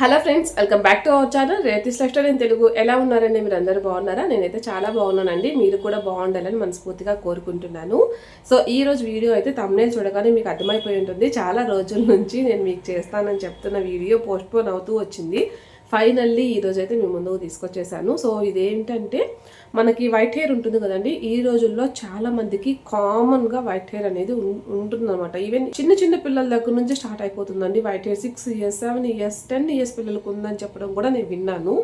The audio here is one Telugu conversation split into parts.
Hello friends welcome back to our channel. రేతిస్ life in Telugu. ఎలా ఉన్నారండి? మీరు అందరూ బాగున్నారా? నేనైతే చాలా బాగున్నానండి. మీరు కూడా బాగుండాలని మనస్ఫూర్తిగా కోరుకుంటున్నాను. సో ఈ రోజు వీడియో అయితే తమ్నేల్ చూడగానే మీకు అర్థమైపోయి ఉంటుంది. చాలా రోజుల నుంచి నేను మీకు చేస్తానని చెప్తున్న వీడియో పోస్ట్పోన్ అవుతూ వచ్చింది. ఫైనల్లీ ఈ అయితే మీ ముందుకు తీసుకొచ్చేసాను. సో ఇదేంటంటే మనకి వైట్ హెయిర్ ఉంటుంది కదండి ఈ రోజుల్లో చాలా మందికి కామన్గా వైట్ హెయిర్ అనేది ఉంటుంది అనమాట ఈవెన్ చిన్న చిన్న పిల్లల దగ్గర నుంచి స్టార్ట్ అయిపోతుందండి white hair. Six years seven years ten years పిల్లలకు ఉందని చెప్పడం కూడా నేను విన్నాను.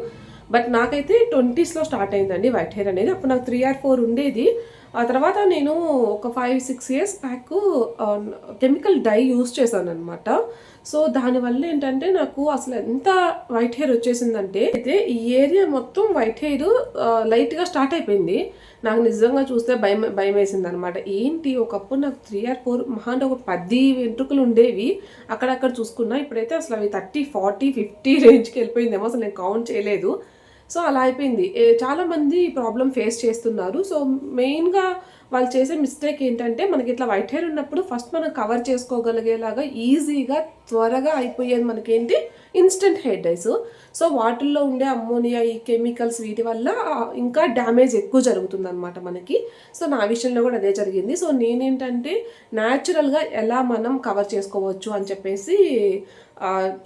బట్ నాకైతే ట్వంటీస్లో స్టార్ట్ అయిందండి వైట్ హెయిర్ అనేది. అప్పుడు నాకు త్రీ ఆర్ ఫోర్ ఉండేది. ఆ తర్వాత నేను ఒక five six years back chemical dye use చేశాను అనమాట సో దానివల్ల ఏంటంటే నాకు అసలు ఎంత వైట్ హెయిర్ వచ్చేసిందంటే అయితే ఈ ఏరియా మొత్తం వైట్ హెయిర్ లైట్గా స్టార్ట్ అయిపోయింది. నాకు నిజంగా చూస్తే భయం భయం వేసింది అనమాట ఏంటి? ఒకప్పుడు నాకు త్రీ ఆర్ ఫోర్ మహా అంటే ఒక పది వెంట్రుకలు ఉండేవి. అక్కడక్కడ చూసుకున్నా ఇప్పుడైతే అసలు అవి థర్టీ ఫార్టీ ఫిఫ్టీ రేంజ్కి వెళ్ళిపోయిందేమో అసలు నేను కౌంట్ చేయలేదు. సో అలా అయిపోయింది. చాలామంది ఈ ప్రాబ్లం ఫేస్ చేస్తున్నారు. సో మెయిన్గా వాళ్ళు చేసే మిస్టేక్ ఏంటంటే మనకి ఇట్లా వైట్ హెయిర్ ఉన్నప్పుడు ఫస్ట్ మనం కవర్ చేసుకోగలిగేలాగా ఈజీగా త్వరగా అయిపోయేది మనకేంటి? ఇన్స్టెంట్ హెడ్ ఐస్ సో వాటిల్లో ఉండే అమ్మోనియా ఈ కెమికల్స్ వీటి వల్ల ఇంకా డ్యామేజ్ ఎక్కువ జరుగుతుంది అనమాట మనకి. సో నా విషయంలో కూడా అదే జరిగింది. సో నేనేంటంటే న్యాచురల్గా ఎలా మనం కవర్ చేసుకోవచ్చు అని చెప్పేసి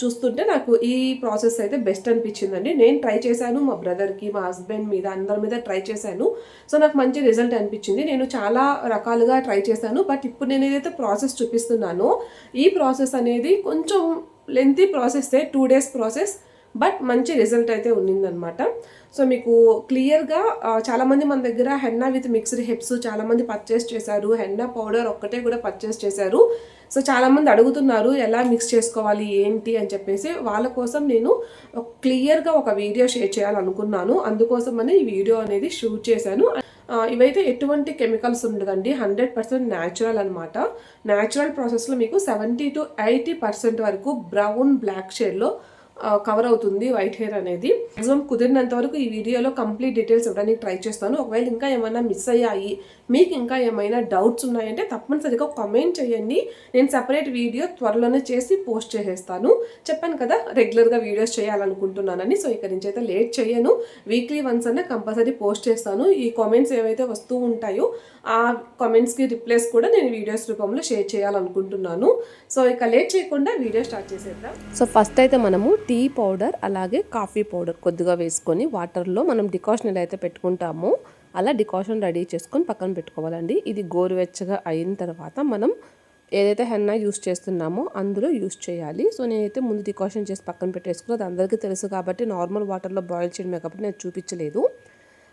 చూస్తుంటే నాకు ఈ ప్రాసెస్ అయితే బెస్ట్ అనిపించిందండి. నేను ట్రై చేశాను మా బ్రదర్కి మా హస్బెండ్ మీద అందరి మీద ట్రై చేశాను. సో నాకు మంచి రిజల్ట్ అనిపించింది. నేను చాలా రకాలుగా ట్రై చేశాను. బట్ ఇప్పుడు నేను ఏదైతే ప్రాసెస్ చూపిస్తున్నానో ఈ ప్రాసెస్ అనేది కొంచెం lengthy process two days process. But మంచి రిజల్ట్ అయితే ఉన్నిందనమాట. సో మీకు క్లియర్గా చాలామంది మన దగ్గర హెన్నా విత్ మిక్స్డ్ హెప్స్ చాలామంది పర్చేస్ చేశారు. హెన్నా పౌడర్ ఒక్కటే కూడా పర్చేస్ చేశారు. సో చాలామంది అడుగుతున్నారు ఎలా మిక్స్ చేసుకోవాలి ఏంటి అని చెప్పేసి. వాళ్ళ కోసం నేను క్లియర్గా ఒక వీడియో షేర్ చేయాలనుకున్నాను. అందుకోసమని ఈ వీడియో అనేది షూట్ చేశాను. ఇవైతే ఎటువంటి కెమికల్స్ ఉండదండి. హండ్రెడ్ పర్సెంట్ న్యాచురల్ అనమాట న్యాచురల్ ప్రాసెస్లో మీకు సెవెంటీ టు ఎయిటీ పర్సెంట్ వరకు బ్రౌన్ బ్లాక్ షేడ్లో కవర్ అవుతుంది వైట్ హెయిర్ అనేది. మ్యాక్సిమం కుదిరినంత వరకు ఈ వీడియోలో కంప్లీట్ డీటెయిల్స్ ఇవ్వడానికి ట్రై చేస్తాను. ఒకవేళ ఇంకా ఏమైనా మిస్ అయ్యాయి మీకు ఇంకా ఏమైనా డౌట్స్ ఉన్నాయంటే తప్పనిసరిగా కమెంట్ చేయండి. నేను సపరేట్ వీడియో త్వరలోనే చేసి పోస్ట్ చేసేస్తాను. చెప్పాను కదా రెగ్యులర్గా వీడియోస్ చేయాలనుకుంటున్నానని సో ఇక్కడ నుంచి అయితే లేట్ చేయను. వీక్లీ వన్స్ అన్న కంపల్సరీ పోస్ట్ చేస్తాను. ఈ కామెంట్స్ ఏవైతే వస్తూ ఉంటాయో ఆ కామెంట్స్కి రిప్లైస్ కూడా నేను వీడియోస్ రూపంలో షేర్ చేయాలనుకుంటున్నాను. సో ఇక లేట్ చేయకుండా వీడియో స్టార్ట్ చేసేద్దాం. సో ఫస్ట్ అయితే మనము టీ పౌడర్ అలాగే కాఫీ పౌడర్ కొద్దిగా వేసుకొని వాటర్లో మనం డికాషన్ ఎలా అయితే పెట్టుకుంటామో అలా డికాషన్ రెడీ చేసుకొని పక్కన పెట్టుకోవాలండి. ఇది గోరువెచ్చగా అయిన తర్వాత మనం ఏదైతే హెన్నా యూస్ చేస్తున్నామో అందులో యూస్ చేయాలి. సో నేనైతే ముందు డికాషన్ చేసి పక్కన పెట్టేసుకుని అది అందరికీ తెలుసు కాబట్టి నార్మల్ వాటర్లో బాయిల్ చేయడమే కాబట్టి నేను చూపించలేదు.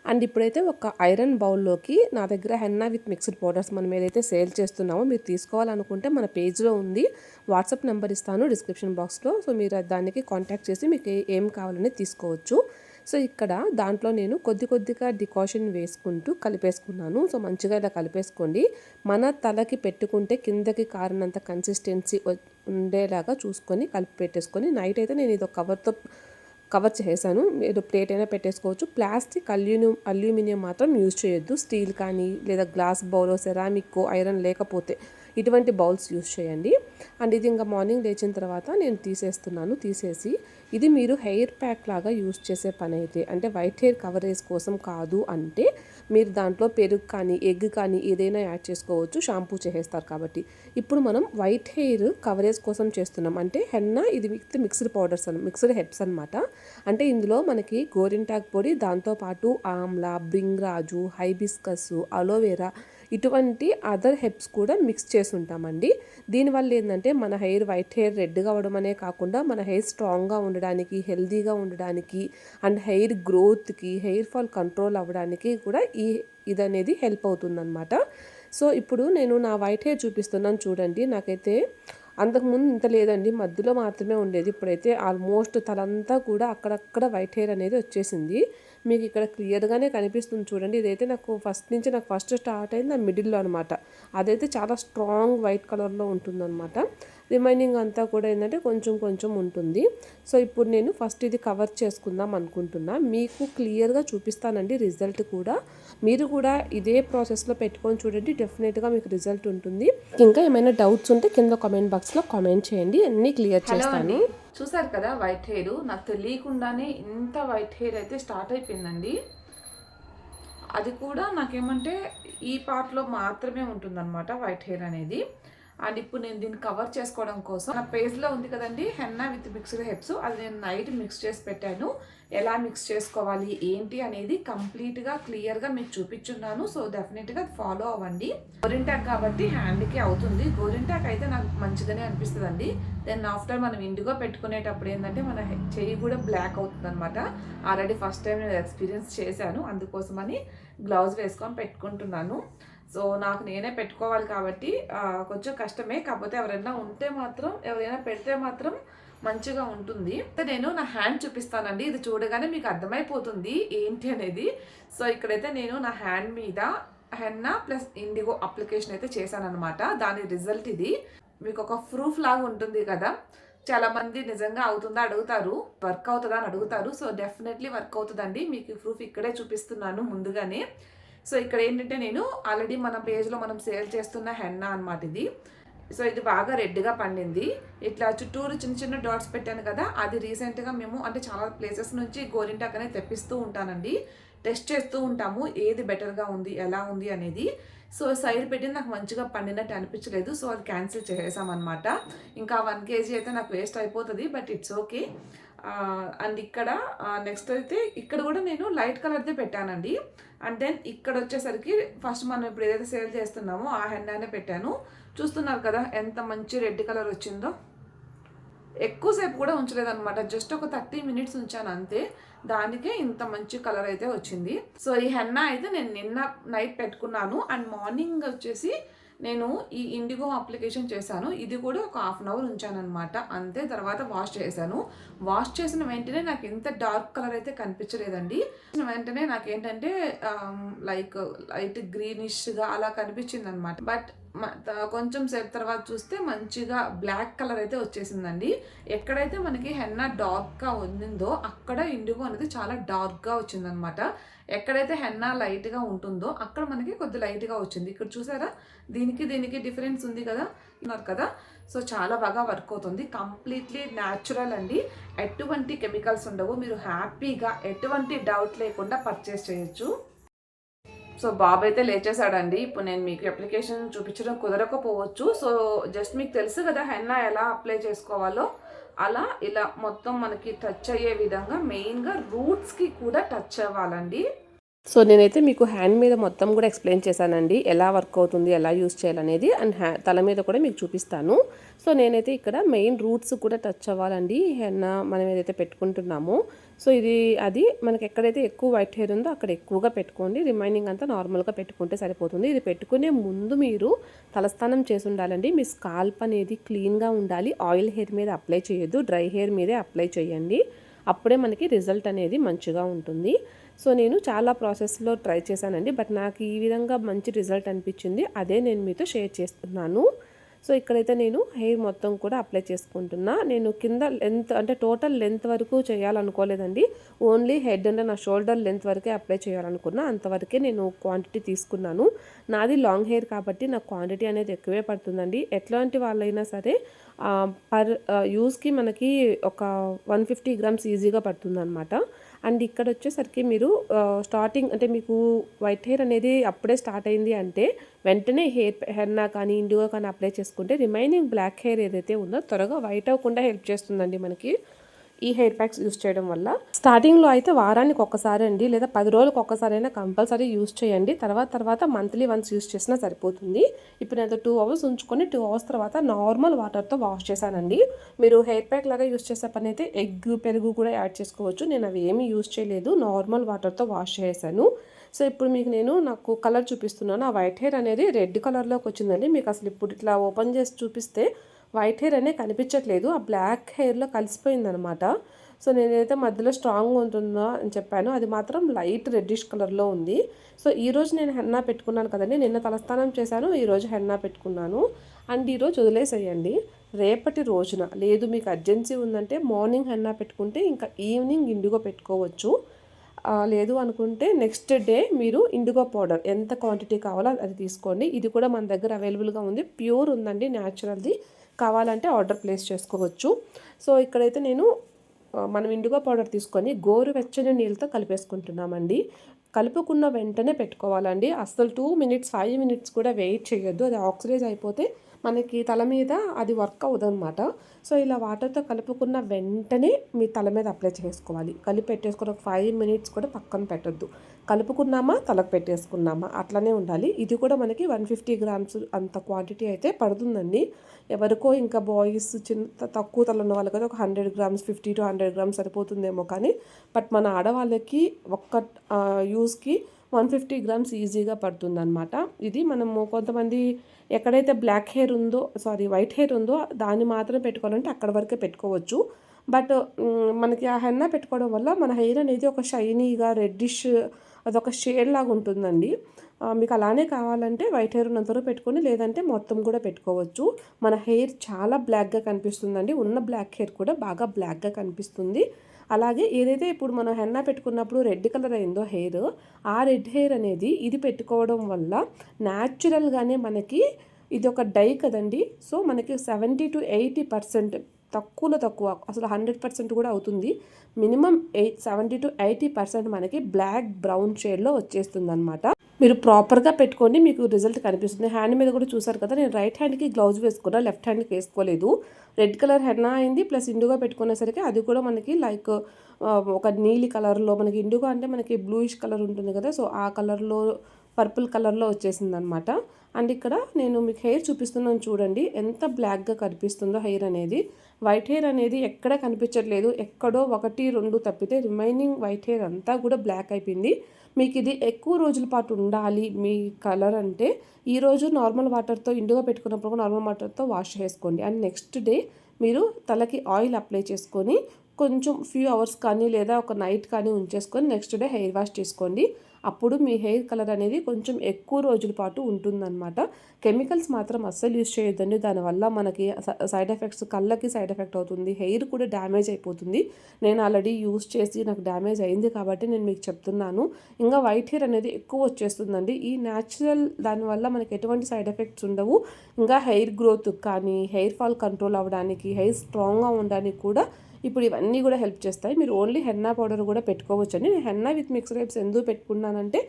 అండ్ ఇప్పుడైతే ఒక ఐరన్ బౌల్లోకి నా దగ్గర హెన్నా విత్ మిక్స్డ్ పౌడర్స్ మనం ఏదైతే సేల్ చేస్తున్నామో మీరు తీసుకోవాలనుకుంటే మన పేజ్లో ఉంది. వాట్సాప్ నెంబర్ ఇస్తాను డిస్క్రిప్షన్ బాక్స్లో. సో మీరు దానికి కాంటాక్ట్ చేసి మీకు ఏం కావాలని తీసుకోవచ్చు. సో ఇక్కడ దాంట్లో నేను కొద్ది కొద్దిగా డికాషన్ వేసుకుంటూ కలిపేసుకున్నాను. సో మంచిగా ఇలా కలిపేసుకోండి. మన తలకి పెట్టుకుంటే కిందకి కారినంత కన్సిస్టెన్సీ ఉండేలాగా చూసుకొని కలిపి పెట్టేసుకొని నైట్ అయితే నేను ఇది ఒక కవర్తో కవర్ చేశాను. మీరు ప్లేట్ అయినా పెట్టేసుకోవచ్చు. ప్లాస్టిక్ అల్యూమినియం అల్యూమినియం మాత్రం యూజ్ చేయొద్దు. స్టీల్ కానీ లేదా గ్లాస్ బౌల్ సెరామిక్ ఐరన్ లేకపోతే ఇటువంటి బౌల్స్ యూజ్ చేయండి. అండ్ ఇది ఇంకా మార్నింగ్ లేచిన తర్వాత నేను తీసేస్తున్నాను. తీసేసి ఇది మీరు హెయిర్ ప్యాక్ లాగా యూజ్ చేసే పని అయితే అంటే వైట్ హెయిర్ కవరేజ్ కోసం కాదు అంటే మీరు దాంట్లో పెరుగు కానీ ఎగ్ కానీ ఏదైనా యాడ్ చేసుకోవచ్చు షాంపూ చేసేస్తారు కాబట్టి. ఇప్పుడు మనం వైట్ హెయిర్ కవరేజ్ కోసం చేస్తున్నాం. అంటే హెన్నా ఇది విత్ మిక్స్డ్ పౌడర్స్ అని మిక్స్డ్ హెప్స్ అనమాట అంటే ఇందులో మనకి గోరింటాక్ పొడి దాంతోపాటు amla bhringraj hibiscus aloe vera ఇటువంటి అదర్ హెప్స్ కూడా మిక్స్ చేసి ఉంటామండి దీనివల్ల ఏంటంటే మన హెయిర్ వైట్ హెయిర్ రెడ్గా అవ్వడం అనే కాకుండా మన హెయిర్ స్ట్రాంగ్గా ఉండడానికి హెల్దీగా ఉండడానికి అండ్ హెయిర్ గ్రోత్కి హెయిర్ ఫాల్ కంట్రోల్ అవ్వడానికి కూడా ఈ ఇది అనేది హెల్ప్ అవుతుందన్నమాట. సో ఇప్పుడు నేను నా వైట్ హెయిర్ చూపిస్తున్నాను చూడండి. నాకైతే అంతకుముందు ఇంత లేదండి. మధ్యలో మాత్రమే ఉండేది. ఇప్పుడైతే ఆల్మోస్ట్ తలంతా కూడా అక్కడక్కడ వైట్ హెయిర్ అనేది వచ్చేసింది. మీకు ఇక్కడ క్లియర్గానే కనిపిస్తుంది చూడండి. ఇదైతే నాకు ఫస్ట్ నుంచి నాకు ఫస్ట్ స్టార్ట్ అయింది ఆ మిడిల్లో అనమాట అదైతే చాలా స్ట్రాంగ్ వైట్ కలర్లో ఉంటుందన్నమాట. రిమైనింగ్ అంతా కూడా ఏంటంటే కొంచెం కొంచెం ఉంటుంది. సో ఇప్పుడు నేను ఫస్ట్ ఇది కవర్ చేసుకుందాం అనుకుంటున్నా. మీకు క్లియర్గా చూపిస్తానండి రిజల్ట్ కూడా. మీరు కూడా ఇదే ప్రాసెస్లో పెట్టుకొని చూడండి. డెఫినెట్గా మీకు రిజల్ట్ ఉంటుంది. ఇంకా ఏమైనా డౌట్స్ ఉంటే కింద కామెంట్ బాక్స్లో కామెంట్ చేయండి. అన్నీ క్లియర్ చేస్తాను. చూసారు కదా వైట్ హెయిర్? నాకు తెలియకుండానే ఇంత వైట్ హెయిర్ అయితే స్టార్ట్ అయిపోయిందండి. అది కూడా నాకేమంటే ఈ పార్ట్లో మాత్రమే ఉంటుందన్నమాట వైట్ హెయిర్ అనేది. అండ్ ఇప్పుడు నేను దీన్ని కవర్ చేసుకోవడం కోసం. నా పేజ్లో ఉంది కదండి హెన్నా విత్ మిక్స్డ్ హెప్స్. అది నేను నైట్ మిక్స్ చేసి పెట్టాను. ఎలా మిక్స్ చేసుకోవాలి ఏంటి అనేది కంప్లీట్గా క్లియర్గా మీకు చూపించున్నాను. సో డెఫినెట్గా ఫాలో అవ్వండి. గోరింటాక్ కాబట్టి హ్యాండ్కి అవుతుంది. గోరింటాక్ అయితే నాకు మంచిగానే అనిపిస్తుంది అండి దెన్ ఆఫ్టర్ మనం ఇండిగో పెట్టుకునేటప్పుడు ఏంటంటే మన చెయ్యి కూడా బ్లాక్ అవుతుంది అనమాట ఆల్రెడీ ఫస్ట్ టైం నేను ఎక్స్పీరియన్స్ చేశాను. అందుకోసమని గ్లౌజ్ వేసుకొని పెట్టుకుంటున్నాను. సో నాకు నేనే పెట్టుకోవాలి కాబట్టి కొంచెం కష్టమే. కాకపోతే ఎవరైనా ఉంటే మాత్రం ఎవరైనా పెడితే మాత్రం మంచిగా ఉంటుంది. నేను నా హ్యాండ్ చూపిస్తానండి. ఇది చూడగానే మీకు అర్థమైపోతుంది ఏంటి అనేది. సో ఇక్కడైతే నేను నా హ్యాండ్ మీద హెన్నా ప్లస్ ఇండిగో అప్లికేషన్ అయితే చేశాను అనమాట దాని రిజల్ట్ ఇది. మీకు ఒక ప్రూఫ్ లాగా ఉంటుంది కదా. చాలా మంది నిజంగా అవుతుందా అడుగుతారు. వర్క్ అవుతుందా అని అడుగుతారు. సో డెఫినెట్లీ వర్క్ అవుతుందండి. మీకు ప్రూఫ్ ఇక్కడే చూపిస్తున్నాను ముందుగానే. సో ఇక్కడ ఏంటంటే నేను ఆల్రెడీ మన పేజ్లో మనం సేల్ చేస్తున్న హెన్నా అనమాట ఇది. సో ఇది బాగా రెడ్గా పండింది. ఇట్లా చుట్టూరు చిన్న చిన్న డాట్స్ పెట్టాను కదా అది రీసెంట్గా మేము అంటే చాలా ప్లేసెస్ నుంచి గోరింటాకనే తెప్పిస్తూ ఉంటానండి. టెస్ట్ చేస్తూ ఉంటాము ఏది బెటర్గా ఉంది ఎలా ఉంది అనేది. సో సైడ్ పెట్టి నాకు మంచిగా పండినట్టు అనిపించలేదు సో అది క్యాన్సిల్ చేసేసామన్నమాట ఇంకా వన్ కేజీ అయితే నాకు వేస్ట్ అయిపోతుంది బట్ ఇట్స్ ఓకే అండ్ ఇక్కడ నెక్స్ట్ అయితే ఇక్కడ కూడా నేను లైట్ కలర్దే పెట్టానండి. అండ్ దెన్ ఇక్కడ వచ్చేసరికి ఫస్ట్ మనం ఇప్పుడు ఏదైతే సేల్ చేస్తున్నామో ఆ హెన్నానే పెట్టాను. చూస్తున్నారు కదా ఎంత మంచి రెడ్ కలర్ వచ్చిందో. ఎక్కువసేపు కూడా ఉంచలేదన్నమాట. జస్ట్ ఒక థర్టీ మినిట్స్ ఉంచాను అంతే. దానికే ఇంత మంచి కలర్ అయితే వచ్చింది. సో ఈ హెన్నా అయితే నేను నిన్న నైట్ పెట్టుకున్నాను. అండ్ మార్నింగ్ వచ్చేసి నేను ఈ ఇండిగో అప్లికేషన్ చేశాను. ఇది కూడా ఒక హాఫ్ అన్ అవర్ ఉంచాను అనమాట అంతే తర్వాత వాష్ చేశాను. వాష్ చేసిన వెంటనే నాకు ఇంత డార్క్ కలర్ అయితే కనిపించలేదండి. వెంటనే నాకు ఏంటంటే లైక్ లైట్ గ్రీనిష్గా అలా కనిపించింది అనమాట బట్ కొంచెం సేపు తర్వాత చూస్తే మంచిగా బ్లాక్ కలర్ అయితే వచ్చేసిందండి. ఎక్కడైతే మనకి హెన్నా డార్క్గా ఉండిందో అక్కడ ఇండిగో అనేది చాలా డార్క్గా వచ్చిందనమాట. ఎక్కడైతే హెన్నా లైట్గా ఉంటుందో అక్కడ మనకి కొద్ది లైట్గా వచ్చింది. ఇక్కడ చూసారా? దీనికి దీనికి డిఫరెన్స్ ఉంది కదా? ఉన్నారు కదా? సో చాలా బాగా వర్క్ అవుతుంది. కంప్లీట్లీ న్యాచురల్ అండి. ఎటువంటి కెమికల్స్ ఉండవు. మీరు హ్యాపీగా ఎటువంటి డౌట్ లేకుండా పర్చేస్ చేయొచ్చు. సో బాబు అయితే లేచేసాడండి ఇప్పుడు నేను మీకు అప్లికేషన్ చూపించడం కుదరకపోవచ్చు. సో జస్ట్ మీకు తెలుసు కదా హెన్నా ఎలా అప్లై చేసుకోవాలో. అలా ఇలా మొత్తం మనకి టచ్ అయ్యే విధంగా మెయిన్గా రూట్స్కి కూడా టచ్ అవ్వాలండి. సో నేనైతే మీకు హ్యాండ్ మీద మొత్తం కూడా ఎక్స్ప్లెయిన్ చేశానండి. ఎలా వర్క్ అవుతుంది ఎలా యూస్ చేయాలనేది అండ్ హ్యా తల మీద కూడా మీకు చూపిస్తాను. సో నేనైతే ఇక్కడ మెయిన్ రూట్స్ కూడా టచ్ అవ్వాలండి. హెన్న మనం ఏదైతే పెట్టుకుంటున్నామో సో ఇది అది మనకి ఎక్కడైతే ఎక్కువ వైట్ హెయిర్ ఉందో అక్కడ ఎక్కువగా పెట్టుకోండి. రిమైనింగ్ అంతా నార్మల్గా పెట్టుకుంటే సరిపోతుంది. ఇది పెట్టుకునే ముందు మీరు తలస్నానం చేసి ఉండాలండి. మీ స్కాల్ప్ అనేది క్లీన్గా ఉండాలి. ఆయిల్ హెయిర్ మీద అప్లై చేయొద్దు. డ్రై హెయిర్ మీదే అప్లై చేయండి. అప్పుడే మనకి రిజల్ట్ అనేది మంచిగా ఉంటుంది. సో నేను చాలా ప్రాసెస్లో ట్రై చేశానండి. బట్ నాకు ఈ విధంగా మంచి రిజల్ట్ అనిపించింది. అదే నేను మీతో షేర్ చేస్తున్నాను. సో ఇక్కడైతే నేను హెయిర్ మొత్తం కూడా అప్లై చేసుకుంటున్నా. నేను కింద లెంత్ అంటే టోటల్ లెంత్ వరకు చేయాలనుకోలేదండి. ఓన్లీ హెడ్ అంటే నా షోల్డర్ లెంత్ వరకే అప్లై చేయాలనుకున్నా అంతవరకే నేను క్వాంటిటీ తీసుకున్నాను. నాది లాంగ్ హెయిర్ కాబట్టి నాకు క్వాంటిటీ అనేది ఎక్కువే పడుతుందండి. ఎట్లాంటి వాళ్ళైనా సరే పర్ యూస్కి మనకి ఒక వన్ ఫిఫ్టీ గ్రామ్స్ ఈజీగా పడుతుంది అనమాట అండ్ ఇక్కడ వచ్చేసరికి మీరు స్టార్టింగ్ అంటే మీకు వైట్ హెయిర్ అనేది అప్పుడే స్టార్ట్ అయింది అంటే వెంటనే హెయిర్ హెన్నా కానీ ఇండిగో కానీ అప్లై చేసుకుంటే రిమైనింగ్ బ్లాక్ హెయిర్ ఏదైతే ఉందో త్వరగా వైట్ అవ్వకుండా హెల్ప్ చేస్తుందండి మనకి. ఈ హెయిర్ ప్యాక్స్ యూస్ చేయడం వల్ల స్టార్టింగ్లో అయితే వారానికి ఒక్కసారి అండి లేదా పది రోజులకు ఒక్కసారి అయినా కంపల్సరీ యూస్ చేయండి. తర్వాత తర్వాత మంత్లీ వన్స్ యూస్ చేసినా సరిపోతుంది. ఇప్పుడు నేను టూ అవర్స్ ఉంచుకొని టూ అవర్స్ తర్వాత నార్మల్ వాటర్తో వాష్ చేశానండి. మీరు హెయిర్ ప్యాక్ లాగా యూస్ చేసే పని అయితే ఎగ్ పెరుగు కూడా యాడ్ చేసుకోవచ్చు. నేను అవి ఏమీ యూస్ చేయలేదు నార్మల్ వాటర్తో వాష్ చేశాను. సో ఇప్పుడు మీకు నేను నాకు కలర్ చూపిస్తున్నాను. ఆ వైట్ హెయిర్ అనేది రెడ్ కలర్లోకి వచ్చిందండి. మీకు అసలు ఇప్పుడు ఇట్లా ఓపెన్ చేసి చూపిస్తే వైట్ హెయిర్ అనే కనిపించట్లేదు. ఆ బ్లాక్ హెయిర్లో కలిసిపోయిందనమాట. సో నేనైతే మధ్యలో స్ట్రాంగ్ ఉంటుందో అని చెప్పాను. అది మాత్రం లైట్ రెడ్డిష్ కలర్లో ఉంది. సో ఈ రోజు నేను హెన్నా పెట్టుకున్నాను కదండి. నిన్న తలస్నానం చేశాను. ఈరోజు హెన్నా పెట్టుకున్నాను. అండ్ ఈరోజు వదిలేసేయండి. రేపటి రోజున లేదు మీకు అర్జెన్సీ ఉందంటే మార్నింగ్ హెన్నా పెట్టుకుంటే ఇంకా ఈవినింగ్ ఇండిగో పెట్టుకోవచ్చు. లేదు అనుకుంటే నెక్స్ట్ డే మీరు ఇండిగో పౌడర్ ఎంత క్వాంటిటీ కావాలో అది తీసుకోండి. ఇది కూడా మన దగ్గర అవైలబుల్గా ఉంది. ప్యూర్ ఉందండి న్యాచురల్ది. కావాలంటే ఆర్డర్ ప్లేస్ చేసుకోవచ్చు. సో ఇక్కడైతే నేను మనం ఇండిగో పౌడర్ తీసుకొని గోరువెచ్చని నీళ్ళతో కలిపేసుకుంటున్నామండి. కలుపుకున్న వెంటనే పెట్టుకోవాలండి. అసలు టూ మినిట్స్ ఫైవ్ మినిట్స్ కూడా వెయిట్ చేయొద్దు. అది ఆక్సిడైజ్ అయిపోతే మనకి తల మీద అది వర్క్ అవ్వదు అనమాట సో ఇలా వాటర్తో కలుపుకున్న వెంటనే మీ తల మీద అప్లై చేసుకోవాలి. కలిపి పెట్టేసుకున్న ఒక ఫైవ్ మినిట్స్ కూడా పక్కన పెట్టొద్దు. కలుపుకున్నామా? తలకు పెట్టేసుకున్నామా? అట్లనే ఉండాలి. ఇది కూడా మనకి వన్ ఫిఫ్టీ గ్రామ్స్ అంత క్వాంటిటీ అయితే పడుతుందండి. ఎవరికో ఇంకా బాయ్స్ చిన్న తక్కువ తల ఉన్న వాళ్ళకి అయితే ఒక hundred grams fifty to hundred grams సరిపోతుందేమో కానీ బట్ మన ఆడవాళ్ళకి ఒక్క యూస్కి వన్ ఫిఫ్టీ గ్రామ్స్ ఈజీగా పడుతుంది అనమాట ఇది మనము కొంతమంది ఎక్కడైతే బ్లాక్ హెయిర్ ఉందో సారీ వైట్ హెయిర్ ఉందో దాన్ని మాత్రం పెట్టుకోవాలంటే అక్కడ వరకే పెట్టుకోవచ్చు. బట్ మనకి ఆ హెన్నా పెట్టుకోవడం వల్ల మన హెయిర్ అనేది ఒక షైనీగా రెడ్డిష్ అదొక షేడ్ లాగా ఉంటుందండి. మీకు అలానే కావాలంటే వైట్ హెయిర్ ఉన్నంత వరకు పెట్టుకొని లేదంటే మొత్తం కూడా పెట్టుకోవచ్చు. మన హెయిర్ చాలా బ్లాక్గా కనిపిస్తుందండి. ఉన్న బ్లాక్ హెయిర్ కూడా బాగా బ్లాక్గా కనిపిస్తుంది. అలాగే ఏదైతే ఇప్పుడు మనం హెన్నా పెట్టుకున్నప్పుడు రెడ్ కలర్ అయిందో హెయిర్ ఆ రెడ్ హెయిర్ అనేది ఇది పెట్టుకోవడం వల్ల న్యాచురల్గానే మనకి ఇది ఒక డై కదండి. సో మనకి సెవెంటీ టు ఎయిటీ పర్సెంట్ తక్కువలో తక్కువ అసలు హండ్రెడ్ పర్సెంట్ కూడా అవుతుంది. Minimum eight seventy to eighty percent మనకి బ్లాక్ బ్రౌన్ షేడ్లో వచ్చేస్తుంది అనమాట మీరు ప్రాపర్గా పెట్టుకోండి మీకు రిజల్ట్ కనిపిస్తుంది. హ్యాండ్ మీద కూడా చూసారు కదా నేను రైట్ హ్యాండ్కి గ్లౌజ్ వేసుకున్నా లెఫ్ట్ హ్యాండ్కి వేసుకోలేదు. రెడ్ కలర్ హెన్నా అయింది ప్లస్ ఇండుగా పెట్టుకునేసరికి అది కూడా మనకి లైక్ ఒక నీలి కలర్లో మనకి ఇండుగా అంటే మనకి బ్లూయిష్ కలర్ ఉంటుంది కదా సో ఆ కలర్లో పర్పుల్ కలర్లో వచ్చేసింది అనమాట అండ్ ఇక్కడ నేను మీకు హెయిర్ చూపిస్తున్నాను చూడండి ఎంత బ్లాక్గా కనిపిస్తుందో హెయిర్ అనేది. వైట్ హెయిర్ అనేది ఎక్కడ కనిపించట్లేదు ఎక్కడో ఒకటి రెండు తప్పితే రిమైనింగ్ వైట్ హెయిర్ అంతా కూడా బ్లాక్ అయిపోయింది. మీకు ఇది ఎక్కువ రోజుల పాటు ఉండాలి మీ కలర్ అంటే ఈరోజు నార్మల్ వాటర్తో ఇండుగా పెట్టుకున్నప్పుడు నార్మల్ వాటర్తో వాష్ చేసుకోండి. అండ్ నెక్స్ట్ డే మీరు తలకి ఆయిల్ అప్లై చేసుకొని కొంచెం ఫ్యూ అవర్స్ కానీ లేదా ఒక నైట్ కానీ ఉంచేసుకొని నెక్స్ట్ డే హెయిర్ వాష్ చేసుకోండి. అప్పుడు మీ హెయిర్ కలర్ అనేది కొంచెం ఎక్కువ రోజుల పాటు ఉంటుందన్నమాట. కెమికల్స్ మాత్రం అస్సలు యూస్ చేయొద్దండి. దానివల్ల మనకి సైడ్ ఎఫెక్ట్స్ కళ్ళకి సైడ్ ఎఫెక్ట్ అవుతుంది. హెయిర్ కూడా డ్యామేజ్ అయిపోతుంది. నేను ఆల్రెడీ యూస్ చేసి నాకు డ్యామేజ్ అయింది కాబట్టి నేను మీకు చెప్తున్నాను. ఇంకా వైట్ హెయిర్ అనేది ఎక్కువ వచ్చేస్తుందండి. ఈ న్యాచురల్ దానివల్ల మనకి ఎటువంటి సైడ్ ఎఫెక్ట్స్ ఉండవు. ఇంకా హెయిర్ గ్రోత్ కానీ హెయిర్ ఫాల్ కంట్రోల్ అవ్వడానికి హెయిర్ స్ట్రాంగ్గా ఉండడానికి కూడా ఇప్పుడు ఇవన్నీ కూడా హెల్ప్ చేస్తాయి. మీరు ఓన్లీ హెన్నా పౌడర్ కూడా పెట్టుకోవచ్చు అండి నేను హెన్నా విత్ మిక్స్ రేప్స్ ఎందుకు పెట్టుకున్నానంటే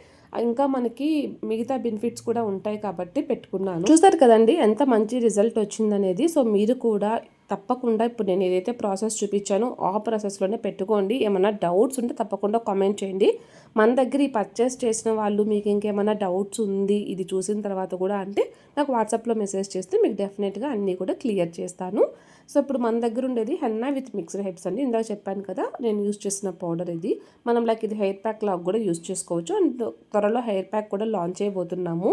ఇంకా మనకి మిగతా బెనిఫిట్స్ కూడా ఉంటాయి కాబట్టి పెట్టుకున్నాను. చూసారు కదండి ఎంత మంచి రిజల్ట్ వచ్చిందనేది. సో మీరు కూడా తప్పకుండా ఇప్పుడు నేను ఏదైతే ప్రాసెస్ చూపించానో ఆ ప్రాసెస్లోనే పెట్టుకోండి. ఏమైనా డౌట్స్ ఉంటే తప్పకుండా కామెంట్ చేయండి. మన దగ్గర ఈ పర్చేస్ చేసిన వాళ్ళు మీకు ఇంకేమైనా డౌట్స్ ఉంది ఇది చూసిన తర్వాత కూడా అంటే నాకు వాట్సాప్లో మెసేజ్ చేస్తే మీకు డెఫినెట్గా అన్నీ కూడా క్లియర్ చేస్తాను. సో ఇప్పుడు మన దగ్గర ఉండేది హెన్నా విత్ మిక్స్డ్ హెడ్స్ అండి. ఇందాక చెప్పాను కదా నేను యూస్ చేసిన పౌడర్ ఇది. మనం లైక్ ఇది హెయిర్ ప్యాక్ లాగా కూడా యూస్ చేసుకోవచ్చు. అండ్ త్వరలో హెయిర్ ప్యాక్ కూడా లాంచ్ చేయబోతున్నాము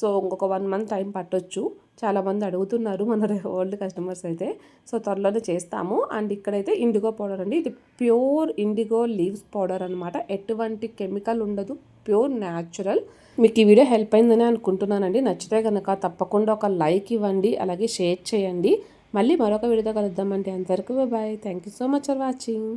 సో ఇంకొక వన్ మంత్ టైం పట్టొచ్చు. చాలామంది అడుగుతున్నారు మన ఓల్డ్ కస్టమర్స్ అయితే. సో త్వరలోనే చేస్తాము. అండ్ ఇక్కడైతే ఇండిగో పౌడర్ అండి. ఇది ప్యూర్ ఇండిగో లీవ్స్ పౌడర్ అనమాట ఎటువంటి కెమికల్ ఉండదు. Pure natural. మీకు ఈ వీడియో హెల్ప్ అయిందని అనుకుంటున్నానండి. నచ్చితే కనుక తప్పకుండా ఒక లైక్ ఇవ్వండి. అలాగే షేర్ చేయండి. మళ్ళీ మరొక వీడియోతో కలుద్దామంటే అంతవరకు bye thank you so much for watching